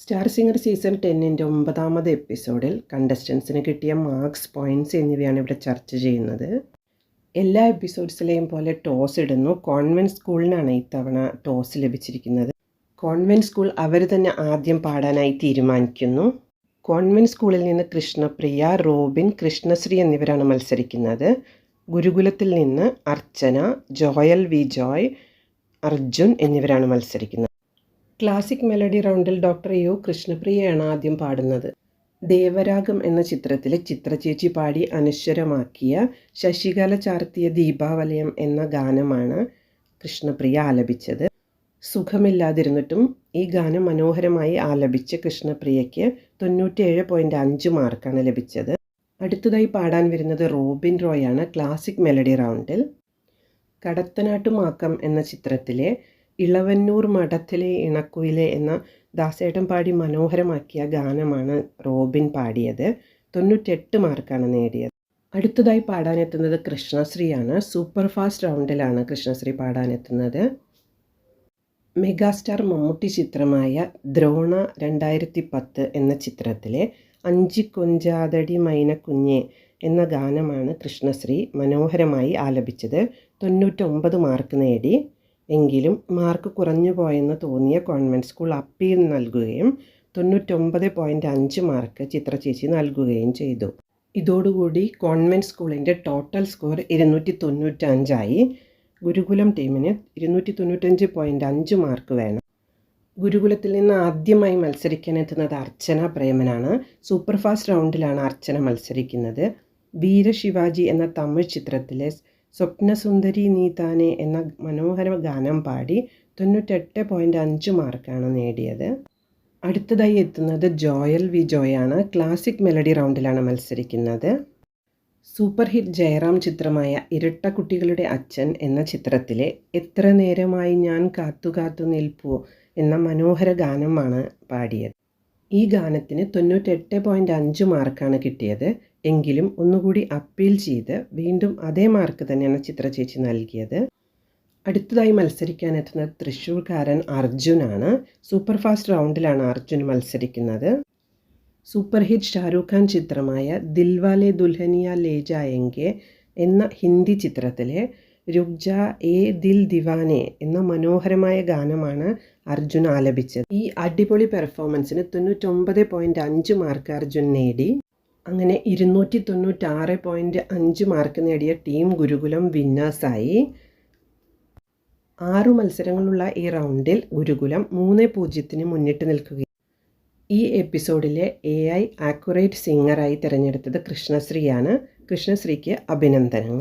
Star singer season ടെന്നിന്റെ ഒമ്പതാമത് എപ്പിസോഡിൽ കണ്ടസ്റ്റൻസിന് കിട്ടിയ മാർക്സ് പോയിന്റ്സ് എന്നിവയാണ് ഇവിടെ ചർച്ച ചെയ്യുന്നത്. എല്ലാ എപ്പിസോഡ്സിലെയും പോലെ ടോസ് ഇടുന്നു. കോൺവെന്റ് സ്കൂളിനാണ് ഇത്തവണ ടോസ് ലഭിച്ചിരിക്കുന്നത്. കോൺവെന്റ് സ്കൂൾ അവർ തന്നെ ആദ്യം പാടാനായി തീരുമാനിക്കുന്നു. കോൺവെന്റ് സ്കൂളിൽ നിന്ന് കൃഷ്ണപ്രിയ റോബിൻ കൃഷ്ണശ്രീ എന്നിവരാണ് മത്സരിക്കുന്നത്. ഗുരുകുലത്തിൽ നിന്ന് അർച്ചന ജോയൽ വി ജോയ് അർജുൻ എന്നിവരാണ് മത്സരിക്കുന്നത്. ക്ലാസിക് മെലഡി റൗണ്ടിൽ ഡോക്ടർ യു കൃഷ്ണപ്രിയയാണ് ആദ്യം പാടുന്നത്. ദേവരാഗം എന്ന ചിത്രത്തിലെ ചിത്രചേച്ചി പാടി അനശ്വരമാക്കിയ ശശികല ചാർത്തിയ ദീപാവലയം എന്ന ഗാനമാണ് കൃഷ്ണപ്രിയ ആലപിച്ചത്. സുഖമില്ലാതിരുന്നിട്ടും ഈ ഗാനം മനോഹരമായി ആലപിച്ച് കൃഷ്ണപ്രിയയ്ക്ക് തൊണ്ണൂറ്റിയേഴ് പോയിന്റ് അഞ്ച് മാർക്കാണ് ലഭിച്ചത്. അടുത്തതായി പാടാൻ വരുന്നത് റോബിൻ റോയാണ് ക്ലാസിക് മെലഡി റൗണ്ടിൽ. കടത്തനാട്ടുമാക്കം എന്ന ചിത്രത്തിലെ ഇളവന്നൂർ മഠത്തിലെ ഇണക്കുയിലെ എന്ന ദാസേട്ടൻ പാടി മനോഹരമാക്കിയ ഗാനമാണ് റോബിൻ പാടിയത്. തൊണ്ണൂറ്റെട്ട് മാർക്കാണ് നേടിയത്. അടുത്തതായി പാടാനെത്തുന്നത് കൃഷ്ണശ്രീയാണ്. സൂപ്പർ ഫാസ്റ്റ് റൗണ്ടിലാണ് കൃഷ്ണശ്രീ പാടാനെത്തുന്നത്. മെഗാസ്റ്റാർ മമ്മൂട്ടി ചിത്രമായ ദ്രോണ രണ്ടായിരത്തി പത്ത് എന്ന ചിത്രത്തിലെ അഞ്ചി കൊഞ്ചാതടി മൈനക്കുഞ്ഞെ എന്ന ഗാനമാണ് കൃഷ്ണശ്രീ മനോഹരമായി ആലപിച്ചത്. തൊണ്ണൂറ്റൊമ്പത് മാർക്ക് നേടി. എങ്കിലും മാർക്ക് കുറഞ്ഞു പോയെന്ന് തോന്നിയ കോൺവെന്റ് സ്കൂൾ അപ്പീൽ നൽകുകയും തൊണ്ണൂറ്റൊമ്പത് പോയിന്റ് അഞ്ച് മാർക്ക് ചിത്രചേച്ചി നൽകുകയും ചെയ്തു. ഇതോടുകൂടി കോൺവെന്റ് സ്കൂളിന്റെ ടോട്ടൽ സ്കോർ ഇരുന്നൂറ്റി തൊണ്ണൂറ്റഞ്ചായി ഗുരുകുലം ടീമിന് ഇരുന്നൂറ്റി തൊണ്ണൂറ്റഞ്ച് പോയിന്റ് അഞ്ച് മാർക്ക് വേണം. ഗുരുകുലത്തിൽ നിന്ന് ആദ്യമായി മത്സരിക്കാൻ എത്തുന്നത് അർച്ചന പ്രേമനാണ്. സൂപ്പർ ഫാസ്റ്റ് റൗണ്ടിലാണ് അർച്ചന മത്സരിക്കുന്നത്. വീരശിവാജി എന്ന തമിഴ് ചിത്രത്തിലെ സ്വപ്നസുന്ദരി നീ താനെ എന്ന മനോഹര ഗാനം പാടി തൊണ്ണൂറ്റെട്ട് പോയിന്റ് അഞ്ച് മാർക്കാണ് നേടിയത്. അടുത്തതായി എത്തുന്നത് ജോയൽ വി ജോയാണ് ക്ലാസിക് മെലഡി റൗണ്ടിലാണ് മത്സരിക്കുന്നത്. സൂപ്പർ ഹിറ്റ് ജയറാം ചിത്രമായ ഇരട്ട കുട്ടികളുടെ അച്ഛൻ എന്ന ചിത്രത്തിലെ എത്ര നേരമായി ഞാൻ കാത്തു കാത്തു നിൽപ്പു എന്ന മനോഹര ഗാനമാണ് പാടിയത്. ഈ ഗാനത്തിന് തൊണ്ണൂറ്റെട്ട് പോയിന്റ് അഞ്ച് മാർക്കാണ് കിട്ടിയത്. എങ്കിലും ഒന്നുകൂടി അപ്പീൽ ചെയ്ത് വീണ്ടും അതേ മാർക്ക് തന്നെയാണ് ചിത്ര ചേച്ചി നൽകിയത്. അടുത്തതായി മത്സരിക്കാനെത്തുന്നത് തൃശ്ശൂർക്കാരൻ അർജുനാണ്. സൂപ്പർ ഫാസ്റ്റ് റൗണ്ടിലാണ് അർജുൻ മത്സരിക്കുന്നത്. സൂപ്പർ ഹിറ്റ് ഷാരൂഖ് ഖാൻ ചിത്രമായ ദിൽവാലെ ദുൽഹനിയ ലേ ജായെങ്കെ എന്ന ഹിന്ദി ചിത്രത്തിലെ രുഗ്ജ എ ദിൽ ദിവാനെ എന്ന മനോഹരമായ ഗാനമാണ് അർജുൻ ആലപിച്ചത്. ഈ അടിപൊളി പെർഫോമൻസിന് തൊണ്ണൂറ്റൊമ്പത് പോയിന്റ് അഞ്ച് മാർക്ക് അർജുൻ നേടി. അങ്ങനെ ഇരുന്നൂറ്റി തൊണ്ണൂറ്റാറ് പോയിന്റ് അഞ്ച് മാർക്ക് നേടിയ ടീം ഗുരുകുലം വിന്നേഴ്സായി ആറു മത്സരങ്ങളുള്ള ഈ റൗണ്ടിൽ ഗുരുകുലം മൂന്ന് പൂജ്യത്തിന് മുന്നിട്ട് നിൽക്കുകയും ഈ എപ്പിസോഡിലെ എ ഐ ആക്യുറേറ്റ് സിംഗറായി തിരഞ്ഞെടുത്തത് കൃഷ്ണശ്രീയാണ്. കൃഷ്ണശ്രീക്ക് അഭിനന്ദനങ്ങൾ.